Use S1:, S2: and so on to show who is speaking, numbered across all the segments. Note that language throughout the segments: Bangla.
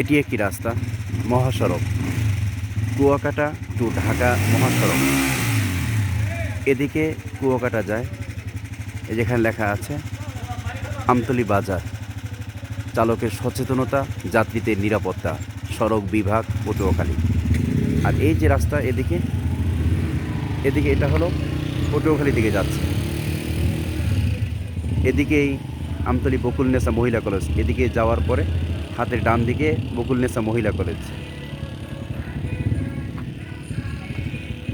S1: এটি একটি রাস্তা, মহাসড়ক। কুয়াকাটা টু ঢাকা মহাসড়ক। এদিকে কুয়াকাটা যায় যেখানে লেখা আছে, আমতলি বাজার। চালকের সচেতনতা যাত্রীদের নিরাপত্তা, সড়ক বিভাগ পটুয়াখালী। আর এই যে রাস্তা এদিকে এদিকে এটা হলো পটুয়াখালী দিকে যাচ্ছে। এদিকেই আমতলি বকুলনেসা মহিলা কলেজ, এদিকে যাওয়ার পরে হাতের ডান দিকে বকুল বকুলনেসা মহিলা কলেজ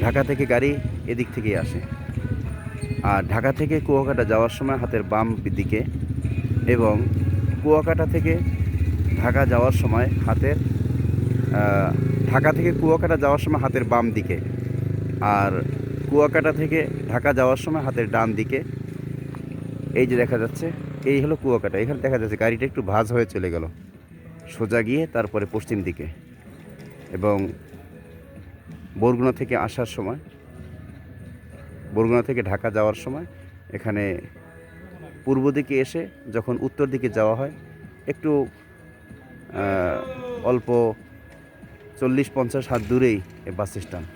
S1: ঢাকা থেকে গাড়ি এদিক থেকেই আসে। আর ঢাকা থেকে কুয়াকাটা যাওয়ার সময় হাতের বাম দিকে এবং কুয়াকাটা থেকে ঢাকা যাওয়ার সময় হাতের ঢাকা থেকে কুয়াকাটা যাওয়ার সময় হাতের বাম দিকে। আর কুয়াকাটা থেকে ঢাকা যাওয়ার সময় হাতের ডান দিকে। এই যে দেখা যাচ্ছে, এই হলো কুয়াকাটা, এখানে দেখা যাচ্ছে গাড়িটা একটু ভাজ হয়ে চলে গেল। সোজা গিয়ে তারপরে পশ্চিম দিকে এবং বরগুনা থেকে আসার সময়, বরগুনা থেকে ঢাকা যাওয়ার সময় এখানে পূর্ব দিকে এসে যখন উত্তর দিকে যাওয়া হয়, একটু অল্প চল্লিশ পঞ্চাশ হাত দূরেই বাস স্ট্যান্ড।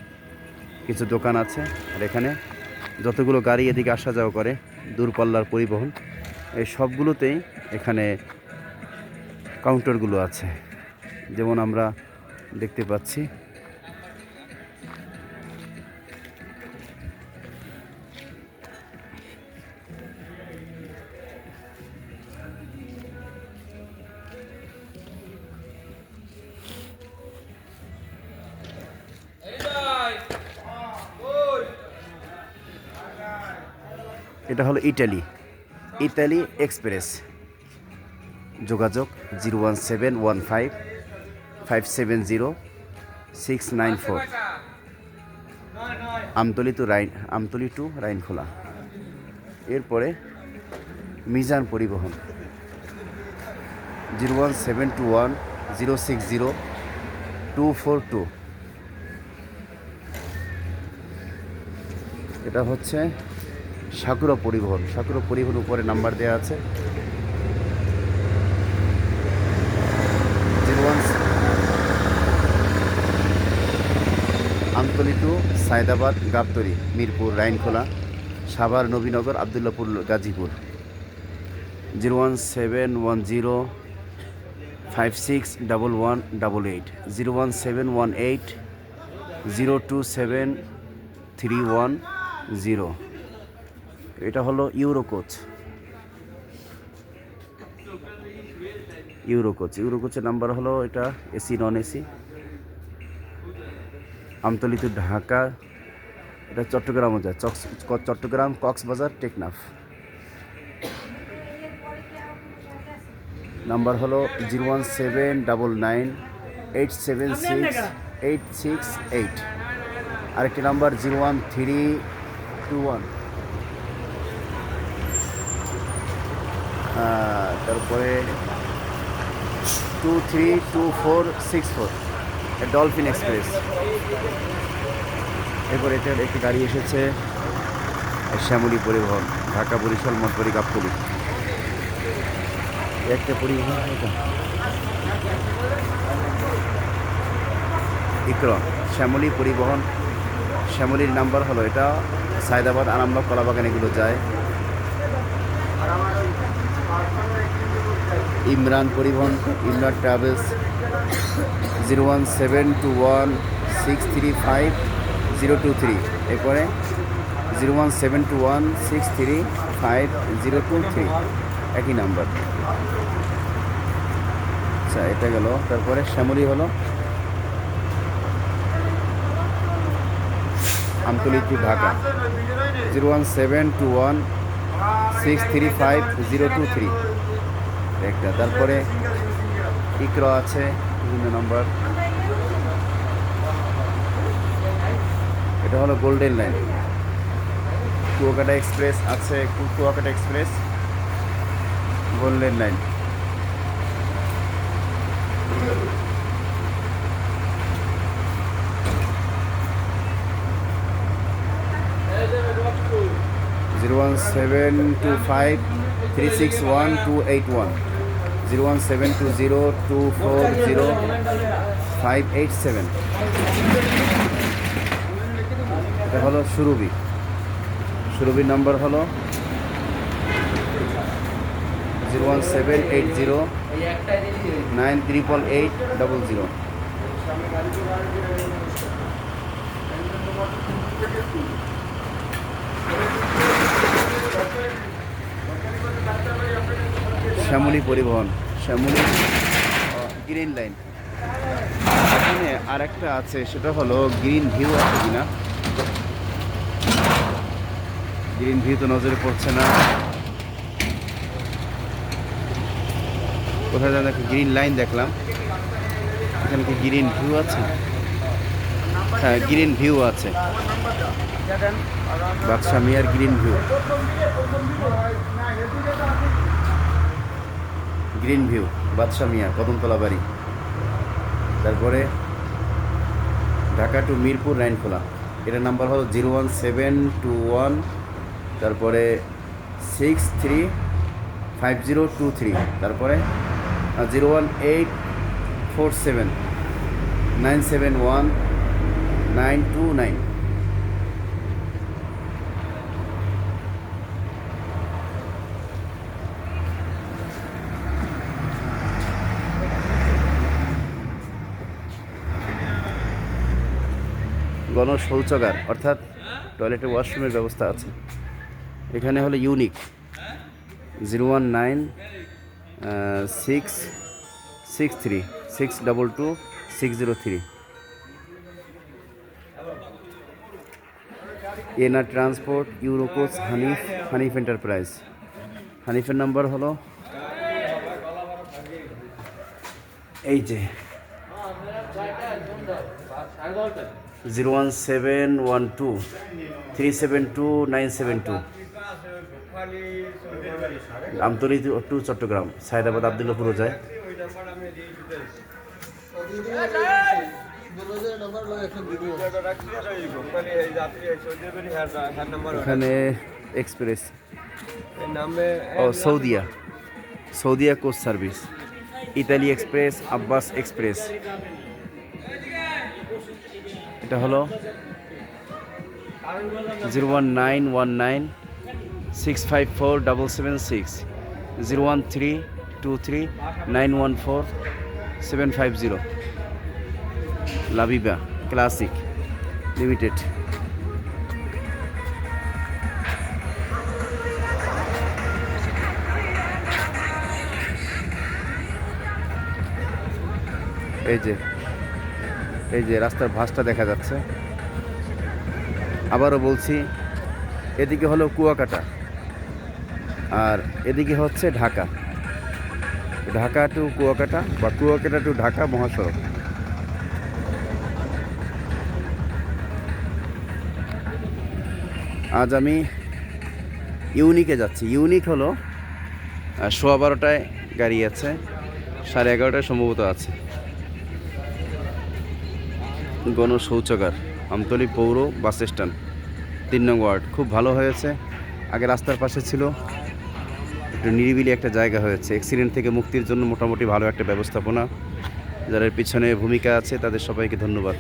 S1: কিছু দোকান আছে আর এখানে যতগুলো গাড়ি এদিকে আসা যাওয়া করে, দূরপাল্লার পরিবহন, এই সবগুলোতেই এখানে কাউন্টারগুলো আছে। যেমন আমরা দেখতে পাচ্ছি। এটা হলো ইটালি। Italy express. যোগাযোগ zero one seven one five five seven zero six nine four. Amtali to Rain, Amtali to Rainkhola. এরপরে মিজান পরিবহন। Zero one seven two one zero six zero two four two. এটা হচ্ছে সাকুরা পরিবহন। সাকুরা পরিবহন উপরে নাম্বার দেওয়া আছে zero one Amtali Sayedabad Gabtoli Mirpur, Rainkhola, Savar, Nabinagar, Abdullahpur, Gazipur. Zero one seven one zero five six double one double eight. Zero one seven one eight zero two seven three one zero. এটা হলো Euro Coach Euro Coach Euro কোচের নাম্বার হলো এটা, AC, non AC. Amtali to Dhaka, এটা চট্টগ্রামও যায়। চট্টগ্রাম, কক্সবাজার, টেকনাফ। নাম্বার হলো zero one seven double nine eight seven six eight six eight আরেকটি number zero one three two one তারপরে two three two four six four Dolphin Express এরপর এটা একটি গাড়ি এসেছে, শ্যামলী পরিবহন, ঢাকা বরিশাল মঠবাড়ি গাবতলি। একটা পরিবহন ইকরম শ্যামলী পরিবহন। শ্যামলীর নাম্বার হলো এটা, সায়দাবাদ, আরামবাগ, কলাবাগান এগুলো যায়। Imran Paribahan, Imran Travels. Zero one seven two one six three five zero two three এরপরে zero one seven two one six three five zero two three একই নাম্বার। আচ্ছা এটা গেল। তারপরে শ্যামলি হলো। Amtali to Dhaka. Zero one seven two one six three five zero two three. একটা। তারপরে ইকরো আছে, বিভিন্ন নম্বর এটা হলো গোল্ডেন লাইন কুয়াকাটা এক্সপ্রেস আছে Kuakata Express Golden Line zero one seven two five three six one two eight one zero one seven two zero two four zero five eight seven. এটা হলো সুরভি। সুরভির নাম্বার হলো zero one seven eight zero nine triple eight double zero. Shyamoli Paribahan, Shyamoli Green line. এখানে আর একটা আছে, সেটা হলো গ্রিন ভিউ আছে কিনা? গ্রিন ভিউ তো নজরে পড়ছে না। কোথায় যেন একটা গ্রিন লাইন দেখলাম। এখানে কি গ্রিন ভিউ আছে? হ্যাঁ গ্রিন ভিউ আছে। বাদশা মিয়ার Green View. Green View Badsha Mia, Kadamtala বাড়ি। তারপরে ঢাকা টু মিরপুর লাইন খোলা। এটার নাম্বার হলো zero one seven two one, তারপরে six three five zero two three, তারপরে zero one eight four seven, nine seven one, nine two nine. গণ শৌচাগার অর্থাৎ টয়লেটে ওয়াশরুমের ব্যবস্থা আছে। এখানে হলো Unique zero one nine six six three six double two six zero three Ena Transport Euro Coach Hanif Hanif Enterprise হানিফের number হলো এই যে। Zero one seven one two three seven two nine seven two Amtali to Chattogram Sayedabad আবদুল্লাপুরও যায়। এখানে এক্সপ্রেস। ও Saudia. Saudia Coach Service. Italy Express Abbas Express. এটা হলো zero one nine one nine six five four double seven six zero one three two three nine one four seven five zero Labiba Classic Limited এই যে এই যে রাস্তার ভাসটা দেখা যাচ্ছে। আবারও বলছি, এদিকে হলো কুয়াকাটা আর এদিকে হচ্ছে ঢাকা। ঢাকা টু কুয়াকাটা বা কুয়াকাটা টু ঢাকা মহাসড়ক। আজ আমি ইউনিকে যাচ্ছি। ইউনিক হলো সোয়া বারোটায় গাড়ি আছে, সাড়ে এগারোটায় সম্ভবত আছে। গণ শৌচাগার আমতলী পৌর বাস স্ট্যান্ড, তিন নং ওয়ার্ড। খুব ভালো হয়েছে। আগে রাস্তার পাশে ছিল। একটু নিরিবিলি একটা জায়গা হয়েছে। অ্যাক্সিডেন্ট থেকে মুক্তির জন্য মোটামুটি ভালো একটা ব্যবস্থাপনা। যাদের পিছনে ভূমিকা আছে, তাদের সবাইকে ধন্যবাদ।